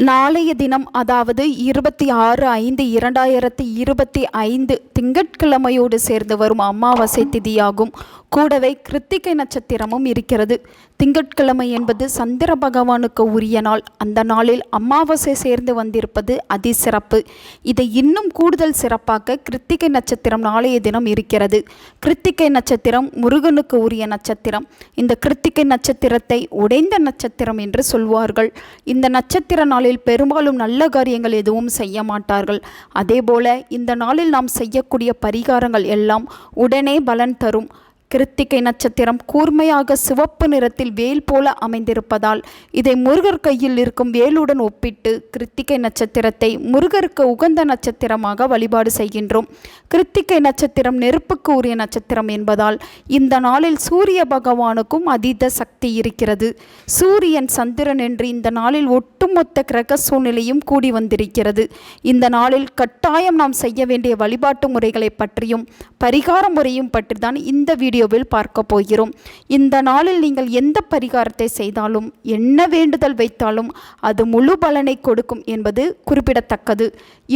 நாளைய தினம் அதாவது இருபத்தி ஆறு ஐந்து இரண்டாயிரத்தி இருபத்தி ஐந்து திங்கட்கிழமையோடு சேர்ந்து வரும் அமாவாசை திதியாகும். கூடவே கிருத்திகை நட்சத்திரமும் இருக்கிறது. திங்கட்கிழமை என்பது சந்திர பகவானுக்கு உரிய நாள். அந்த நாளில் அமாவாசை சேர்ந்து வந்திருப்பது அதிசிறப்பு இதை இன்னும் கூடுதல் சிறப்பாக கிருத்திகை நட்சத்திரம் நாளைய தினம் இருக்கிறது. கிருத்திகை நட்சத்திரம் முருகனுக்கு உரிய நட்சத்திரம். இந்த கிருத்திகை நட்சத்திரத்தை உடைந்த நட்சத்திரம் என்று சொல்வார்கள். இந்த நட்சத்திர நாளில் பெரும்பாலும் நல்ல காரியங்கள் எதுவும் செய்ய மாட்டார்கள். அதேபோல இந்த நாளில் நாம் செய்யக்கூடிய பரிகாரங்கள் எல்லாம் உடனே பலன் தரும். கிருத்திகை நட்சத்திரம் கூர்மையாக சிவப்பு நிறத்தில் வேல் போல அமைந்திருப்பதால் இதை முருகர் கையில் இருக்கும் வேலுடன் ஒப்பிட்டு கிருத்திகை நட்சத்திரத்தை முருகருக்கு உகந்த நட்சத்திரமாக வழிபாடு செய்கின்றோம். கிருத்திகை நட்சத்திரம் நெருப்புக்கு உரிய நட்சத்திரம் என்பதால் இந்த நாளில் சூரிய பகவானுக்கும் அதீத சக்தி இருக்கிறது. சூரியன் சந்திரன் என்று இந்த நாளில் ஒட்டுமொத்த கிரக சூழ்நிலையும் கூடி வந்திருக்கிறது. இந்த நாளில் கட்டாயம் நாம் செய்ய வேண்டிய வழிபாட்டு முறைகளை பற்றியும் பரிகார முறையும் பற்றி தான் இந்த வீடியோ வீடியோவில் பார்க்க போகிறோம். இந்த நாளில் நீங்கள் எந்த பரிகாரத்தை செய்தாலும் என்ன வேண்டுதல் வைத்தாலும் அது முழு பலனை கொடுக்கும் என்பது குறிப்பிடத்தக்கது.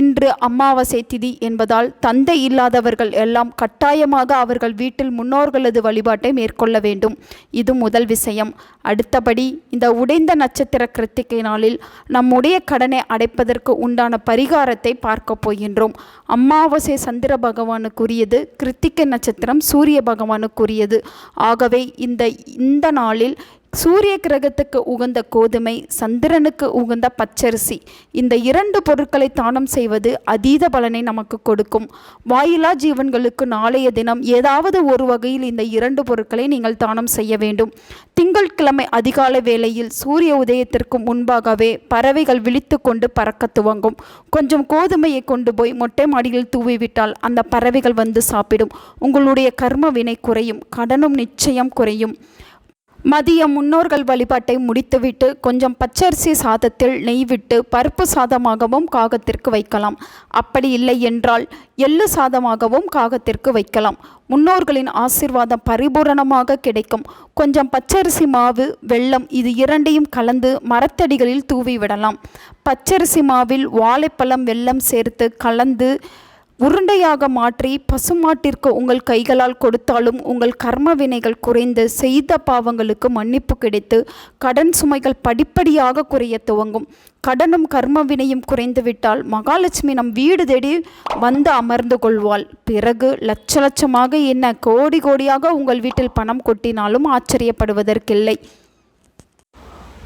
இன்று அமாவாசை திதி என்பதால் தந்தை இல்லாதவர்கள் எல்லாம் கட்டாயமாக அவர்கள் வீட்டில் முன்னோர்களது வழிபாட்டை மேற்கொள்ள வேண்டும். இது முதல் விஷயம். அடுத்தபடி இந்த உடைந்த நட்சத்திர கிருத்திகை நாளில் நம்முடைய கடனை அடைப்பதற்கு உண்டான பரிகாரத்தை பார்க்க போகின்றோம். அமாவாசை சந்திர பகவானுக்குரியது கிருத்திகை நட்சத்திரம் சூரிய பகவானுக்கு கூறியது. ஆகவே இந்த இந்த நாளில் சூரிய கிரகத்துக்கு உகந்த கோதுமை சந்திரனுக்கு உகந்த பச்சரிசி இந்த இரண்டு பொருட்களை தானம் செய்வது அதீத பலனை நமக்கு கொடுக்கும். வாயிலா ஜீவன்களுக்கு நாளைய தினம் ஏதாவது ஒரு வகையில் இந்த இரண்டு பொருட்களை நீங்கள் தானம் செய்ய வேண்டும். திங்கட்கிழமை அதிகாலை வேளையில் சூரிய உதயத்திற்கு முன்பாகவே பறவைகள் விழித்து கொண்டு பறக்க துவங்கும். கொஞ்சம் கோதுமையை கொண்டு போய் மொட்டை மாடியில் தூவிவிட்டால் அந்த பறவைகள் வந்து சாப்பிடும். உங்களுடைய கர்ம வினை குறையும் கடனும் நிச்சயம் குறையும். மதியம் முன்னோர்கள் வழிபாட்டை முடித்துவிட்டு கொஞ்சம் பச்சரிசி சாதத்தில் நெய் விட்டு பருப்பு சாதமாகவும் காகத்திற்கு வைக்கலாம். அப்படி இல்லை என்றால் எள்ளு சாதமாகவும் காகத்திற்கு வைக்கலாம். முன்னோர்களின் ஆசிர்வாதம் பரிபூரணமாக கிடைக்கும். கொஞ்சம் பச்சரிசி மாவு வெள்ளம் இது இரண்டையும் கலந்து மரத்தடிகளில் தூவி விடலாம். பச்சரிசி மாவில் வாழைப்பழம் வெள்ளம் சேர்த்து கலந்து உருண்டையாக மாற்றி பசுமாட்டிற்கு உங்கள் கைகளால் கொடுத்தாலும் உங்கள் கர்ம வினைகள் குறைந்து செய்த பாவங்களுக்கு மன்னிப்பு கிடைத்து கடன் சுமைகள் படிப்படியாக குறைய துவங்கும். கடனும் கர்ம வினையும் குறைந்துவிட்டால் மகாலட்சுமி நம் வீடு தேடி வந்து அமர்ந்து கொள்வாள். பிறகு லட்ச லட்சமாக என்ன கோடி கோடியாக உங்கள் வீட்டில் பணம் கொட்டினாலும் ஆச்சரியப்படுவதற்கில்லை.